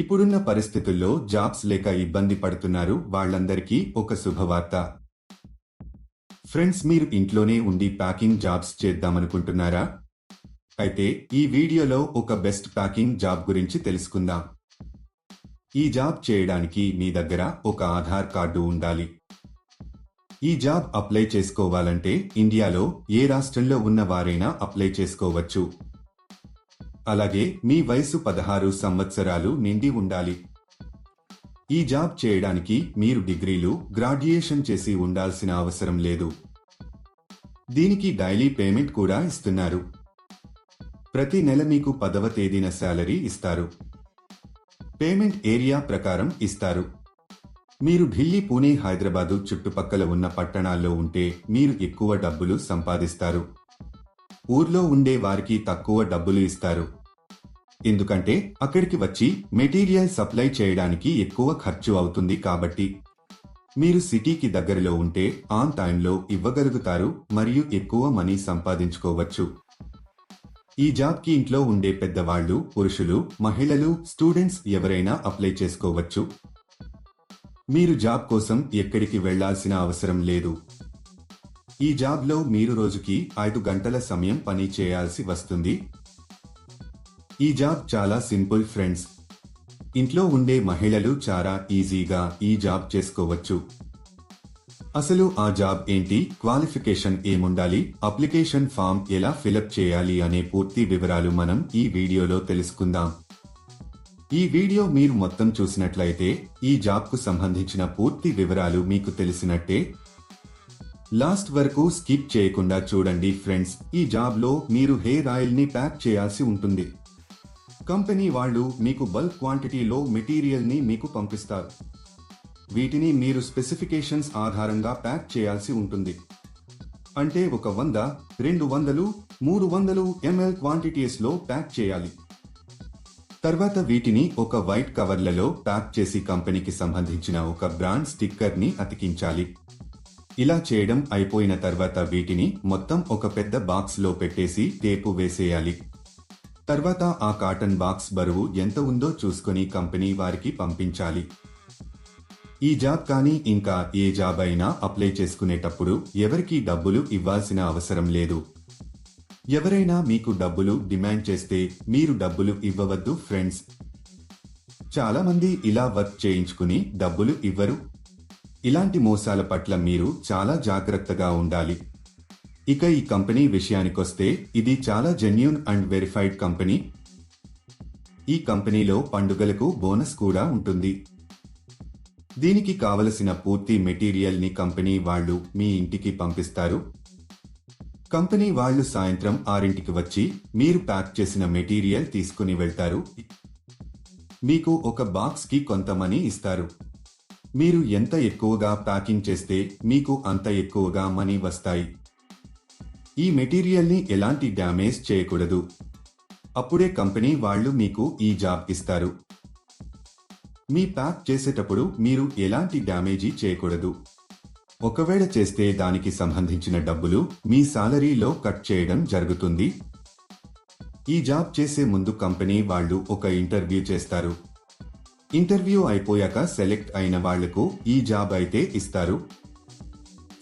ఇప్పుడున్న పరిస్థితుల్లో జాబ్స్ లేక ఇబ్బంది పడుతున్నారు వాళ్ళందరికీ ఒక శుభవార్త. ఫ్రెండ్స్ మీరు ఇంట్లోనే ఉండి ప్యాకింగ్ జాబ్స్ చేద్దామనుకుంటున్నారా? అయితే ఈ వీడియోలో ఒక బెస్ట్ ప్యాకింగ్ జాబ్ గురించి తెలుసుకుందాం. ఈ జాబ్ చేయడానికి మీ దగ్గర ఒక ఆధార్ కార్డు ఉండాలి. ఈ జాబ్ అప్లై చేసుకోవాలంటే ఇండియాలో ఏ రాష్ట్రంలో ఉన్న వారైనా అప్లై చేసుకోవచ్చు. అలాగే మీ వయసు పదహారు సంవత్సరాలు నిండి ఉండాలి. ఈ జాబ్ చేయడానికి మీరు డిగ్రీలు గ్రాడ్యుయేషన్ చేసి ఉండాల్సిన అవసరం లేదు. దీనికి డైలీ పేమెంట్ కూడా ఇస్తున్నారు. ప్రతి నెల మీకు పదవ తేదీన శాలరీ ఇస్తారు. పేమెంట్ ఏరియా ప్రకారం ఇస్తారు. మీరు ఢిల్లీ పూణే హైదరాబాదు చుట్టుపక్కల ఉన్న పట్టణాల్లో ఉంటే మీరు ఎక్కువ డబ్బులు సంపాదిస్తారు. ఊర్లో ఉండే వారికి తక్కువ డబ్బులు ఇస్తారు. ఎందుకంటే అక్కడికి వచ్చి మెటీరియల్ సప్లై చేయడానికి ఎక్కువ ఖర్చు అవుతుంది కాబట్టి. మీరు సిటీకి దగ్గరలో ఉంటే ఆన్ టైంలో ఇవ్వగలుగుతారు మరియు ఎక్కువ మనీ సంపాదించుకోవచ్చు. ఈ జాబ్కి ఇంట్లో ఉండే పెద్దవాళ్ళు పురుషులు మహిళలు స్టూడెంట్స్ ఎవరైనా అప్లై చేసుకోవచ్చు. మీరు జాబ్ కోసం ఎక్కడికి వెళ్ళాల్సిన అవసరం లేదు. ఈ జాబ్లో మీరు రోజుకి ఐదు గంటల సమయం పని చేయాల్సి వస్తుంది. ఈ జాబ్ చాలా సింపుల్ ఫ్రెండ్స్. ఇంట్లో ఉండే మహిళలు చాలా ఈజీగా ఈ జాబ్ చేసుకోవచ్చు. అసలు ఆ జాబ్ ఏంటి? క్వాలిఫికేషన్ ఏముండాలి? అప్లికేషన్ ఫామ్ ఎలా ఫిలప్ చేయాలి అనే పూర్తి వివరాలు మనం ఈ వీడియోలో తెలుసుకుందాం. ఈ వీడియో మీరు మొత్తం చూసినట్లయితే ఈ జాబ్కు సంబంధించిన పూర్తి వివరాలు మీకు తెలిసినట్టే. లాస్ట్ వరకు స్కిప్ చేయకుండా చూడండి ఫ్రెండ్స్. ఈ జాబ్లో మీరు హెయిర్ ఆయిల్ని ప్యాక్ చేయాల్సి ఉంటుంది. కంపెనీ వాళ్ళు మీకు బల్క్ క్వాంటిటీలో మెటీరియల్ని మీకు పంపిస్తారు. వీటిని మీరు స్పెసిఫికేషన్స్ ఆధారంగా ప్యాక్ చేయాల్సి ఉంటుంది. అంటే ఒక వంద రెండు వందలు మూడు వందలు ఎంఎల్ క్వాంటిటీస్లో ప్యాక్ చేయాలి. తర్వాత వీటిని ఒక వైట్ కవర్లలో ప్యాక్ చేసి కంపెనీకి సంబంధించిన ఒక బ్రాండ్ స్టిక్కర్ని అతికించాలి. ఇలా చేయడం అయిపోయిన తర్వాత వీటిని మొత్తం ఒక పెద్ద బాక్స్లో పెట్టేసి టేపు వేసేయాలి. తర్వాత ఆ కాటన్ బాక్స్ బరువు ఎంత ఉందో చూసుకొని కంపెనీ వారికి పంపించాలి. ఈ జాబ్ కానీ ఇంకా ఏ జాబ్ అయినా అప్లై చేసుకునేటప్పుడు ఎవరికి డబ్బులు ఇవ్వాల్సిన అవసరం లేదు. ఎవరైనా మీకు డబ్బులు డిమాండ్ చేస్తే మీరు డబ్బులు ఇవ్వవద్దు ఫ్రెండ్స్. చాలామంది ఇలా వర్క్ చేయించుకుని డబ్బులు ఇవ్వరు. ఇలాంటి మోసాల పట్ల మీరు చాలా జాగ్రత్తగా ఉండాలి. ఇక ఈ కంపెనీ విషయానికొస్తే ఇది చాలా జెన్యున్ అండ్ వెరిఫైడ్ కంపెనీ. ఈ కంపెనీలో పండుగలకు బోనస్ కూడా ఉంటుంది. దీనికి కావలసిన పూర్తి మెటీరియల్ని కంపెనీ వాళ్ళు మీ ఇంటికి పంపిస్తారు. కంపెనీ వాళ్ళు సాయంత్రం ఆరింటికి వచ్చి మీరు ప్యాక్ చేసిన మెటీరియల్ తీసుకుని వెళ్తారు. మీకు ఒక బాక్స్కి కొంత మనీ ఇస్తారు. మీరు ఎంత ఎక్కువగా ప్యాకింగ్ చేస్తే మీకు అంత ఎక్కువగా మనీ వస్తాయి. ఈ మెటీరియల్ని ఎలాంటి డ్యామేజ్ చేయకూడదు. అప్పుడే కంపెనీ వాళ్ళు మీకు ఈ జాబ్ ఇస్తారు. మీ ప్యాక్ చేసేటప్పుడు మీరు ఎలాంటి డ్యామేజీ చేయకూడదు. ఒకవేళ చేస్తే దానికి సంబంధించిన డబ్బులు మీ సాలరీలో కట్ చేయడం జరుగుతుంది. ఈ జాబ్ చేసే ముందు కంపెనీ వాళ్ళు ఒక ఇంటర్వ్యూ చేస్తారు. ఇంటర్వ్యూ అయిపోయాక సెలెక్ట్ అయిన వాళ్ళకు ఈ జాబ్ అయితే ఇస్తారు.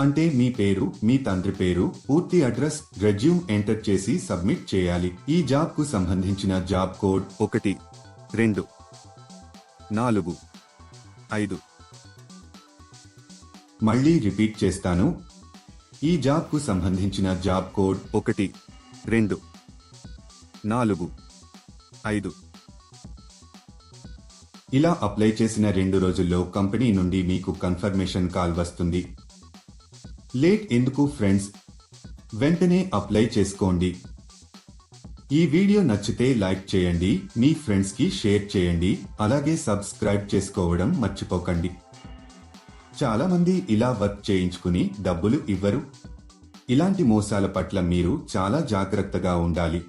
అంటే మీ పేరు మీ తండ్రి పేరు పూర్తి అడ్రస్ రెజ్యూమ్ ఎంటర్ చేసి సబ్మిట్ చేయాలి. ఈ జాబ్కు సంబంధించిన జాబ్ కోడ్ ఒకటి రెండు నాలుగు ఐదు. మళ్ళీ రిపీట్ చేస్తాను. ఈ జాబ్కు సంబంధించిన జాబ్ కోడ్ ఒకటి రెండు నాలుగు ఐదు. ఇలా అప్లై చేసిన రెండు రోజుల్లో కంపెనీ నుండి మీకు కన్ఫర్మేషన్ కాల్ వస్తుంది. లేట్ ఎందుకు ఫ్రెండ్స్? వెంటనే అప్లై చేసుకోండి. ఈ వీడియో నచ్చితే లైక్ చేయండి మీ ఫ్రెండ్స్కి షేర్ చేయండి అలాగే సబ్స్క్రైబ్ చేసుకోవడం మర్చిపోకండి. చాలా మంది ఇలా వర్క్ చేయించుకుని డబ్బులు ఇవ్వరు. ఇలాంటి మోసాల పట్ల మీరు చాలా జాగ్రత్తగా ఉండాలి.